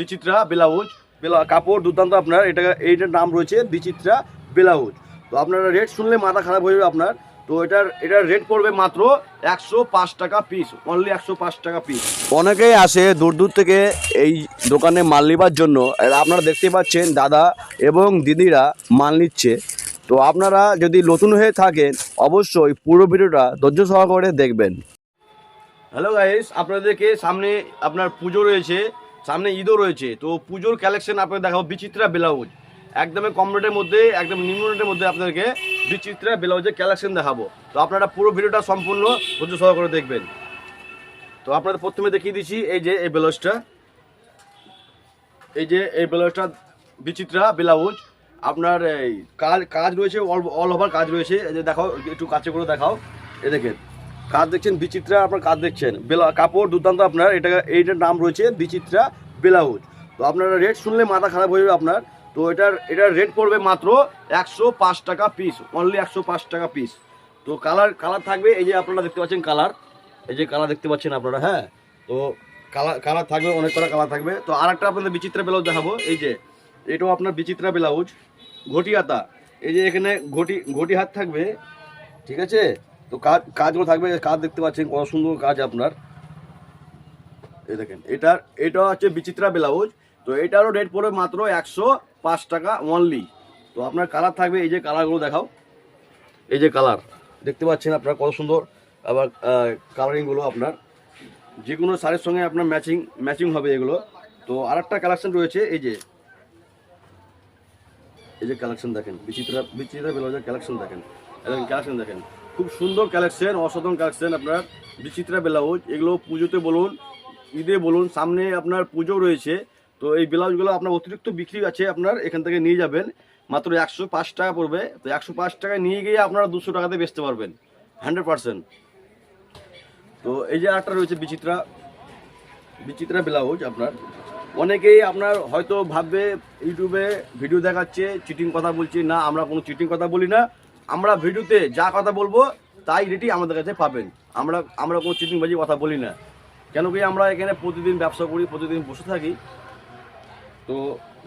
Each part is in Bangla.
বিচিত্রা ব্লাউজ, বেলা- কাপড়, দুর্দান্ত আপনার, এটা, এইটার নাম রয়েছে বিচিত্রা ব্লাউজ। তো আপনারা রেট শুনলে মাথা খারাপ হয়ে যাবে আপনার। তো এটার এটার রেট পড়বে মাত্র একশো পাঁচ টাকা পিস অনলি একশো পাঁচ টাকা পিস অনেকেই আসে দূর দূর থেকে এই দোকানে মাল নেবার জন্য। আপনারা দেখতে পাচ্ছেন দাদা এবং দিদিরা মাল নিচ্ছে। তো আপনারা যদি নতুন হয়ে থাকেন, অবশ্যই পুরো ভিডিওটা ধৈর্য সহকারে দেখবেন। হ্যালো গাইস আপনাদেরকে সামনে আপনার পুজো রয়েছে। সামনে ঈদও রয়েছে। তো পুজোর কালেকশন আপনাদের দেখাবো, বিচিত্রা ব্লাউজ। একদমই কম রেটের মধ্যে, একদম নিম্ন রেটের মধ্যে আপনাদেরকে বিচিত্রা ব্লাউজের কালেকশন দেখাবো। তো আপনারা পুরো ভিডিওটা সম্পূর্ণ ধৈর্য সহকারে দেখবেন। তো আপনাদের প্রথমে দেখিয়ে দিচ্ছি এই যে, এই ব্লাউজটা। এই যে, এই ব্লাউজটা বিচিত্রা ব্লাউজ। আপনার এই কাজ কাজ রয়েছে অল অল ওভার কাজ রয়েছে। এই যে দেখাও একটু কাছে করে দেখাও। এ দেখেন। কাজ দেখছেন বিচিত্রা, আপনার কাজ দেখছেন। বেলা, কাপড়, দুর্দান্ত আপনার এটা এইটার নাম রয়েছে বিচিত্রা ব্লাউজ। তো আপনারা রেট শুনলে মাথা খারাপ হয়ে যাবে আপনার। তো এটার এটার রেট পড়বে মাত্র একশো পাঁচ টাকা পিস অনলি একশো পাঁচ টাকা পিস তো কালার কালার থাকবে, এই যে আপনারা দেখতে পাচ্ছেন কালার এই যে কালার দেখতে পাচ্ছেন আপনারা হ্যাঁ? তো কালার কালার থাকবে, অনেক কটা কালার থাকবে। তো আর একটা আপনাদের বিচিত্রা ব্লাউজ দেখাবো, এই যে, এটাও আপনার বিচিত্রা ব্লাউজ। ঘটি হাতা এই যে এখানে ঘটি ঘটি হাত থাকবে, ঠিক আছে? তো কাজ, কাজগুলো থাকবে, কাজ দেখতে পাচ্ছেন কত সুন্দর কাজ আপনার। এই দেখেন, এটার, এটা হচ্ছে বিচিত্রা ব্লাউজ, তো এটারও রেট পড়বে মাত্র একশো পাঁচ টাকা অনলি তো আপনার কালার থাকবে, এই যে কালারগুলো দেখাও। এই যে কালার দেখতে পাচ্ছেন আপনার কত সুন্দর। আবার কালারিংগুলো আপনার। যে কোনো শাড়ির সঙ্গে আপনার ম্যাচিং ম্যাচিং হবে এগুলো। তো আর একটা কালেকশন রয়েছে, এই যে। এই যে কালেকশন দেখেন, বিচিত্রা বিচিত্রা ব্লাউজের কালেকশন দেখেন। কালেকশন দেখেন। খুব সুন্দর কালেকশন অসাধারণ কালেকশন আপনার। বিচিত্রা ব্লাউজ, এগুলো পুজোতে বলুন, ঈদে বলুন, সামনে আপনার পুজো রয়েছে। তো এই ব্লাউজগুলো আপনার অতিরিক্ত বিক্রি আছে, আপনার এখান থেকে নিয়ে যাবেন। মাত্র একশো পাঁচ টাকা পড়বে। তো একশো পাঁচ টাকায় নিয়ে গিয়ে আপনারা দুশো টাকাতে বেচতে পারবেন। Hundred percent. তো এই যে আরেকটা রয়েছে বিচিত্রা বিচিত্রা ব্লাউজ আপনার। অনেকেই আপনার হয়তো ভাববে, ইউটিউবে ভিডিও দেখাচ্ছে, চিটিং কথা বলছি, না, আমরা কোনো চিটিং কথা বলি না। আমরা ভিডিওতে যা কথা বলব, তাই রেটই আমাদের কাছে পাবেন। আমরা আমরা কোনো চিটিংবাজি কথা বলি না। কেন কি আমরা এখানে প্রতিদিন ব্যবসা করি, প্রতিদিন বসে থাকি। তো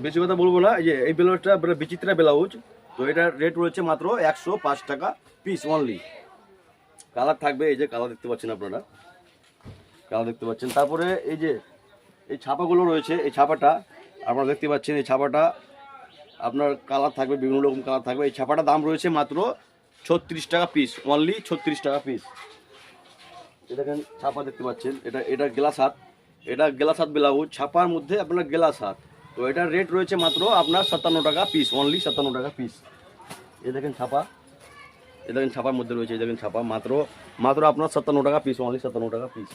বেশি কথা বলব না, এই যে, এই ব্লাউজটা বিচিত্রা ব্লাউজ। তো এটার রেট রয়েছে মাত্র একশো পাঁচ টাকা পিস অনলি কালার থাকবে, এই যে কালার দেখতে পাচ্ছেন আপনারা। কালার দেখতে পাচ্ছেন। তারপরে এই যে, এই ছাপাগুলো রয়েছে, এই ছাপাটা, আপনারা দেখতে পাচ্ছেন এই ছাপাটা। আপনার কালার থাকবে, বিভিন্ন রকম কালার থাকবে। এই ছাপাটার দাম রয়েছে মাত্র ছত্রিশ টাকা পিস অনলি ছত্রিশ টাকা পিস এটা ছাপা দেখতে পাচ্ছেন, এটা এটা গ্লাস হাত। এটা গ্লাস হাত ব্লাউজ, ছাপার মধ্যে আপনার গ্লাস হাত। তো এটার রেট রয়েছে মাত্র আপনার সাতান্ন টাকা পিস অনলি সাতান্ন টাকা পিস এ দেখেন ছাপা। এ দেখেন ছাপার মধ্যে রয়েছে, এই দেখেন ছাপা মাত্র মাত্র আপনার সাতান্ন টাকা পিস অনলি সাতান্ন টাকা পিস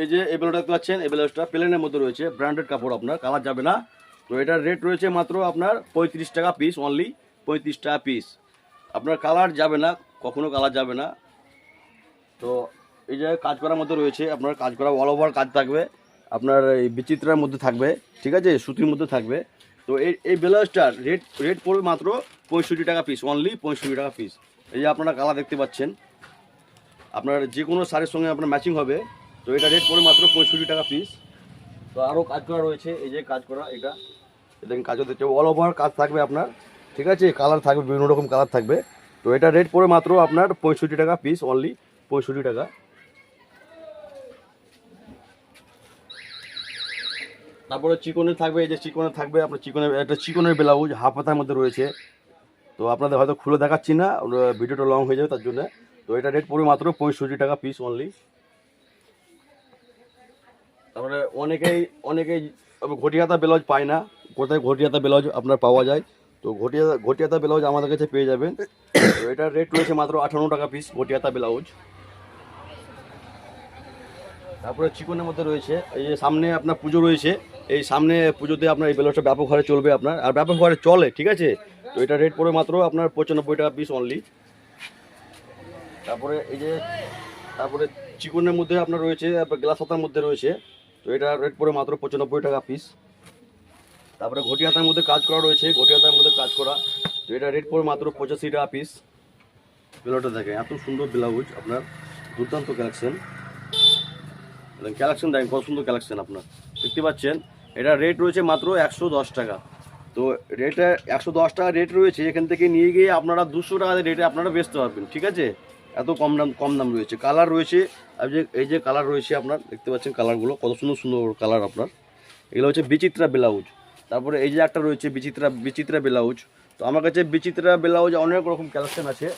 এই যে এই ব্লাউজটা পাচ্ছেন, এই প্লেনের মধ্যে রয়েছে ব্র্যান্ডেড কাপড় আপনার কালার যাবে না। তো এটার রেট রয়েছে মাত্র আপনার পঁয়ত্রিশ টাকা পিস অনলি পঁয়ত্রিশ টাকা পিস আপনার কালার যাবে না, কখনো কালার যাবে না। তো এই যে কাজ করার মধ্যে রয়েছে, আপনার কাজ করা অল ওভার কাজ থাকবে, আপনার এই বিচিত্রার মধ্যে থাকবে, ঠিক আছে? সুতির মধ্যে থাকবে। তো এই এই ব্লাউজটার রেট রেট পড়বে মাত্র পঁয়ষট্টি টাকা পিস অনলি পঁয়ষট্টি টাকা পিস এই যে আপনারা কালার দেখতে পাচ্ছেন, আপনার যে কোনো শাড়ির সঙ্গে আপনার ম্যাচিং হবে। তো এটা রেট পড়ে মাত্র পঁয়ষট্টি টাকা পিস তো আরও কাজ করা রয়েছে, এই যে কাজ করা, এটা। দেখেন কাজও দেখছে অল ওভার কাজ থাকবে আপনার, ঠিক আছে? কালার থাকবে, বিভিন্ন রকম কালার থাকবে। তো এটা রেট পড়ে মাত্র আপনার পঁয়ষট্টি টাকা পিস অনলি পঁয়ষট্টি টাকা। তারপরে চিকনের থাকবে, এই যে চিকনের থাকবে, আপনার চিকনের, একটা চিকনের ব্লাউজ হাফ হাতার মধ্যে রয়েছে। তো আপনাদের হয়তো খুলে দেখাচ্ছি না, ভিডিওটা লং হয়ে যাবে তার জন্য। তো এটা রেট পড়বে মাত্র পঁয়ষট্টি টাকা পিস অনলি তারপরে অনেকেই অনেকেই ঘটিয়াতা ব্লাউজ পায় না। কোথায় ঘটিয়াতা ব্লাউজ আপনার পাওয়া যায়? তো ঘটিয়া ঘটিয়াতা ব্লাউজ আমাদের কাছে পেয়ে যাবেন। তো এটার রেট রয়েছে মাত্র আঠান্ন টাকা পিস ঘটিয়াতা ব্লাউজ তারপরে চিকনের মধ্যে রয়েছে, এই যে সামনে আপনার পুজো রয়েছে, এই সামনে পুজোতে আপনার এই ব্লাউজটা ব্যাপক হারে চলবে আপনার, আর ব্যাপক হারে চলে, ঠিক আছে? তো এটা রেট পড়ে মাত্র আপনার পঁচানব্বই টাকা পিস অনলি তারপরে এই যে, তারপরে চিকনের মধ্যে আপনার রয়েছে গ্লাস হাতার মধ্যে রয়েছে। তো এটা রেট পড়ে মাত্র পঁচানব্বই টাকা পিস তারপরে ঘটি হাতার মধ্যে কাজ করা রয়েছে ঘটি হাতার মধ্যে কাজ করা। তো এটা রেট পড়ে মাত্র পঁচাশি টাকা পিস ব্লাউজটা দেখেন, এত সুন্দর ব্লাউজ আপনার দুর্দান্ত কালেকশন কালেকশন দেখেন, কত সুন্দর কালেকশন আপনার। দেখতে পাচ্ছেন, এটা রেট রয়েছে মাত্র একশো দশ টাকা। তো রেটে একশো দশ টাকা রেট রয়েছে, এখান থেকে নিয়ে গিয়ে আপনারা দুশো টাকা রেটে আপনারা বেচতে পারবেন, ঠিক আছে? এত কম দাম কম দাম রয়েছে। কালার রয়েছে, আর যে এই যে কালার রয়েছে আপনার, দেখতে পাচ্ছেন কালারগুলো কত সুন্দর সুন্দর কালার আপনার। এগুলো হচ্ছে বিচিত্রা ব্লাউজ। তারপরে এই যে একটা রয়েছে, বিচিত্রা বিচিত্রা ব্লাউজ। তো আমার কাছে বিচিত্রা ব্লাউজ অনেক রকম কালেকশন আছে।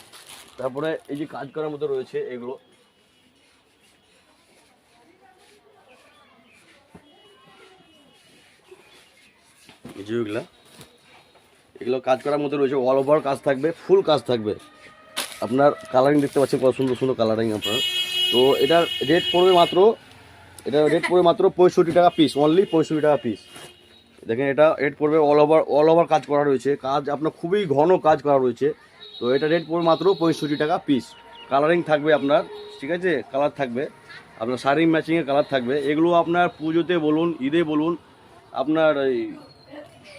তারপরে এই যে কাজ করার মধ্যে রয়েছে এগুলো। এই যে এগুলা। এগুলো কাজ করার মধ্যে রয়েছে অল ওভার কাজ থাকবে ফুল কাজ থাকবে। আপনার কালারিং দেখতে পাচ্ছেন, কত সুন্দর সুন্দর কালারিং আপনার। তো এটার রেট পড়বে মাত্র এটার রেট পড়বে মাত্র পঁয়ষট্টি টাকা পিস অনলি পঁয়ষট্টি টাকা পিস দেখেন এটা রেট পড়বে অল ওভার অল ওভার কাজ করা রয়েছে। কাজ আপনার খুবই ঘন কাজ করা রয়েছে। তো এটা রেট পড়বে মাত্র পঁয়ষট্টি টাকা পিস কালারিং থাকবে আপনার, ঠিক আছে? কালার থাকবে। আপনার শাড়ি ম্যাচিংয়ের কালার থাকবে। এগুলো আপনার পুজোতে বলুন, ঈদে বলুন, আপনার এই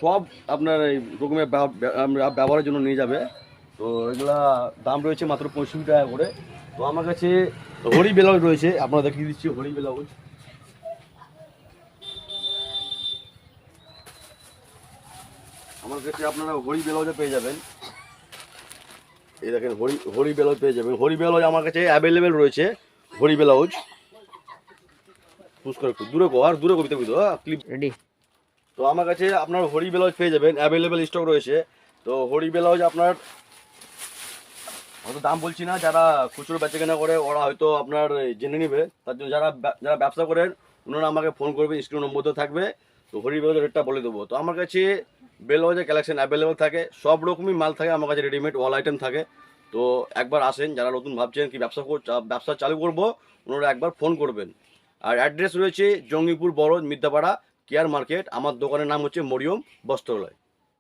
সব আপনার এই রকমের ব্যব- ব্যব- ব্যবহারের জন্য নিয়ে যাবে। তো এগুলা দাম রয়েছে মাত্র পঁয়ষট্টি টাকা করে। তো আমার কাছে হরি ব্লাউজ রয়েছে আপনারা দেখিয়ে দিচ্ছি হরি ব্লাউজ আমার কাছে আপনারা হরি ব্লাউজে পেয়ে যাবেন। এই দেখেন হরি হরি ব্লাউজ পেয়ে যাবেন। হরি ব্লাউজ আমার কাছে অ্যাভেলেবেল রয়েছে হরি ব্লাউজ পুষ করে একটু দূরে আর দূরে কবিতা কবিতা ক্লিপ রেডি তো আমার কাছে আপনার হরি ব্লাউজ পেয়ে যাবেন অ্যাভেলেবেল স্টক রয়েছে। তো হরি ব্লাউজ আপনার অত দাম বলছি না, যারা খুচরো বেচা কেনা করে, ওরা হয়তো আপনার জেনে নেবে। তার জন্য যারা যারা ব্যবসা করেন, ওনারা আমাকে ফোন করবেন স্ক্রিন নম্বর তো থাকবে। তো হরি ব্লাউজের রেটটা বলে দেবো। তো আমার কাছে ব্লাউজের কালেকশন অ্যাভেলেবেল থাকে। সব রকমই মাল থাকে, আমার কাছে রেডিমেড অল আইটেম থাকে। তো একবার আসেন, যারা নতুন ভাবছেন কি ব্যবসা ব্যবসা চালু করব, ওনারা একবার ফোন করবেন। আর অ্যাড্রেস রয়েছে জঙ্গিপুর বড় মিদ্যাপাড়া কেয়ার মার্কেট আমার দোকানের নাম হচ্ছে মরিয়ম বস্ত্রালয়।